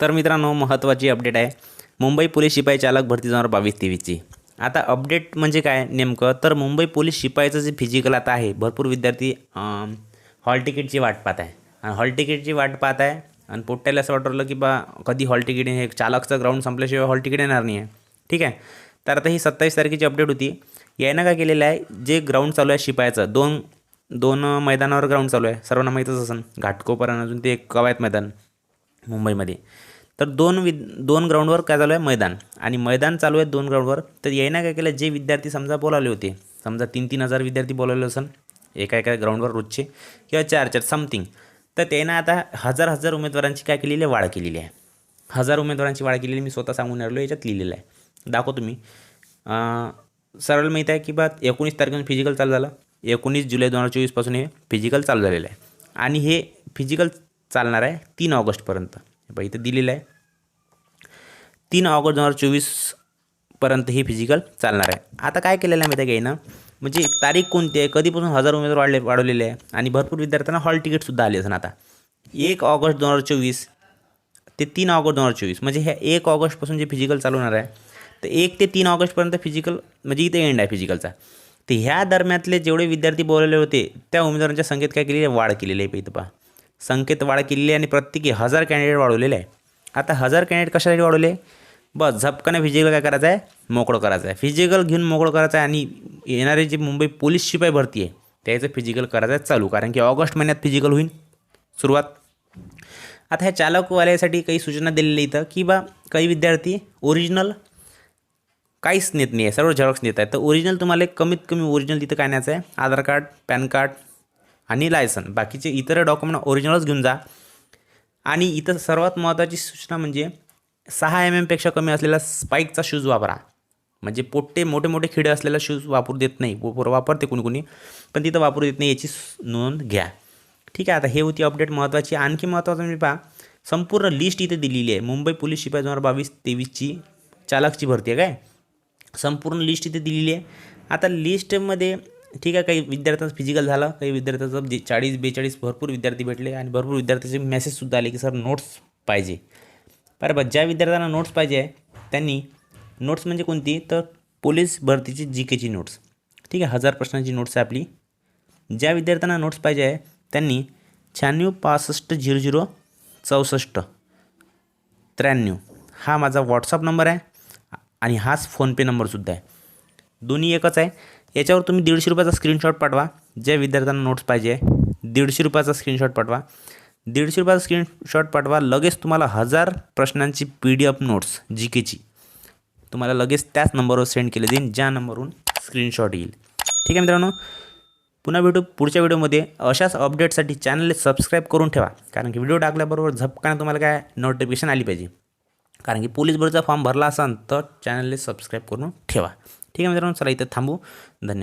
तर मित्रांनो महत्त्वाची अपडेट आहे. मुंबई पोलीस शिपाई चालक भरती जाणार बावीस तेवीसची. आता अपडेट म्हणजे काय नेमकं? तर मुंबई पोलीस शिपाईचं जे फिजिकल आता आहे भरपूर विद्यार्थी हॉल तिकीटची वाट पाहत आहे. आणि हॉल तिकीटची वाट पाहत आहे आणि पोट्ट्याला असं वाटलं की बा कधी हॉल तिकीट हे चालकचं ग्राउंड संपल्याशिवाय हॉल तिकीट येणार नाही आहे ठीक आहे? तर आता ही सत्तावीस तारखेची अपडेट होती. यानं काय केलेलं आहे? जे ग्राउंड चालू आहे शिपायचं दोन दोन मैदानावर ग्राउंड चालू आहे. सर्वांना माहीतच असेल घाटकोपर आणि अजून ते एक कवायत मैदान. मुंबईमध्ये. तर दोन वि दोन ग्राउंडवर काय चालू आहे? मैदान. आणि मैदान चालू आहे दोन ग्राउंडवर तर यायनं काय केलं? जे विद्यार्थी समजा बोलावले होते समजा तीन तीन हजार विद्यार्थी बोलावले असेल एका एका ग्राउंडवर रोजचे किंवा चार चार समथिंग तर त्यानं आता हजार हजार उमेदवारांची काय केलेली आहे? वाढ केलेली आहे. हजार उमेदवारांची वाढ केलेली मी स्वतः सांगून राहिलो याच्यात लिहिलेलं आहे. दाखवतो मी सरळ माहीत आहे की बा एकोणीस तारखेपासून फिजिकल चालू झालं. एकोणीस जुलै दोन हजार चोवीसपासून हे फिजिकल चालू झालेलं आहे. आणि हे फिजिकल चालणार आहे तीन ऑगस्टपर्यंत. हे बघा इथं दिलेलं आहे. तीन ऑगस्ट दोन हजार चोवीसपर्यंत हे फिजिकल चालणार आहे. आता काय केलेलं आहे माहिती आहे का ना म्हणजे तारीख कोणती आहे? कधीपासून हजार उमेदवार वाढले वाढवलेले आहे? आणि भरपूर विद्यार्थ्यांना हॉल तिकीटसुद्धा आले असं आता. एक ऑगस्ट दोन हजार चोवीस ते तीन ऑगस्ट दोन हजार चोवीस. म्हणजे ह्या एक ऑगस्टपासून जे फिजिकल चालू होणार आहे तर एक ते तीन ऑगस्टपर्यंत फिजिकल म्हणजे इथे एंड आहे फिजिकलचा तर ह्या दरम्यातले जेवढे विद्यार्थी बोलवले होते त्या उमेदवारांच्या संख्येत काय केलेली आहे? वाढ केलेली आहे इथं पहा. संख्येत वाढ केलेली आहे आणि प्रत्येकी हजार कॅन्डिडेट वाढवलेले आहे. आता हजार कॅन्डिडेट कशासाठी वाढवले? बस झपकाने फिजिकल काय करायचं आहे? मोकळं करायचं आहे. फिजिकल घेऊन मोकळं करायचं आहे आणि येणारे जे मुंबई पोलीस शिपाई भरती आहे त्याचं फिजिकल करायचं आहे चालू. कारण की ऑगस्ट महिन्यात फिजिकल होईल सुरुवात. आता ह्या चालकवाल्यासाठी काही सूचना दिलेल्या इथं की बा काही विद्यार्थी ओरिजिनल काहीच नेत नाही आहे सर्व झेरॉक्स नेत आहे तर ओरिजिनल तुम्हाला कमीत कमी ओरिजिनल तिथं काय न्यायचं आहे. आधार कार्ड पॅन कार्ड आणि लायसन बाकीचे इतर डॉक्युमेंट ओरिजिनलच घेऊन जा. आणि इथं सर्वात महत्त्वाची सूचना म्हणजे सहा एम एमपेक्षा कमी असलेला स्पाईकचा शूज वापरा. म्हणजे पोट्टे मोठे मोठे खिडे असलेला शूज वापरू देत नाही. वापरते कोणी कोणी पण तिथं वापरू देत नाही याची नोंद घ्या. ठीक आहे आता हे होती अपडेट महत्त्वाची. आणखी महत्त्वाचं म्हणजे पहा संपूर्ण लिस्ट इथे दिलेली आहे. मुंबई पोलीस शिपाई दोन हजार बावीस तेवीसची चालकची भरती आहे काय? संपूर्ण लिस्ट इथे दिलेली आहे. आता लिस्टमध्ये ठीक आहे काही विद्यार्थ्यांचं फिजिकल झालं काही विद्यार्थ्यांचं जे चाळीस बेचाळीस भरपूर विद्यार्थी भेटले आणि भरपूर विद्यार्थ्याचे मेसेजसुद्धा आले की सर नोट्स पाहिजे. बरं ज्या विद्यार्थ्यांना नोट्स पाहिजे आहे त्यांनी नोट्स म्हणजे कोणती? तर पोलीस भरतीची जी केची नोट्स ठीक आहे हजार प्रश्नांची नोट्स आहे आपली. ज्या विद्यार्थ्यांना नोट्स पाहिजे आहे त्यांनी शहाण्णव पासष्ट झिरो झिरो चौसष्ट त्र्याण्णव. हा माझा व्हॉट्सअप नंबर आहे आणि हाच फोनपे नंबरसुद्धा आहे. दोन्ही एकच आहे. याच्यावर तुम्ही दीडशे रुपयाचा स्क्रीनशॉट पाठवा. ज्या विद्यार्थ्यांना नोट्स पाहिजे दीडशे रुपयाचा स्क्रीनशॉट पाठवा. दीडशे रुपयाचा स्क्रीनशॉट पाठवा लगेच तुम्हाला हजार प्रश्नांची P D F notes G केची तुम्हाला लगेच त्याच नंबरवर सेंड केले जाईल ज्या नंबरवरून स्क्रीनशॉट येईल. ठीक आहे मित्रांनो? पुन्हा भेटू पुढच्या व्हिडिओमध्ये अशाच अपडेटसाठी चॅनलला सबस्क्राईब करून ठेवा. कारण की व्हिडिओ टाकल्याबरोबर झपकाने तुम्हाला काय नोटिफिकेशन आली पाहिजे. कारण की पोलीस भरतीचा फॉर्म भरला असाल तर चॅनलला सबस्क्राईब करून ठेवा. ठीक आहे मित्रांनो चला इथं थांबू. धन्यवाद.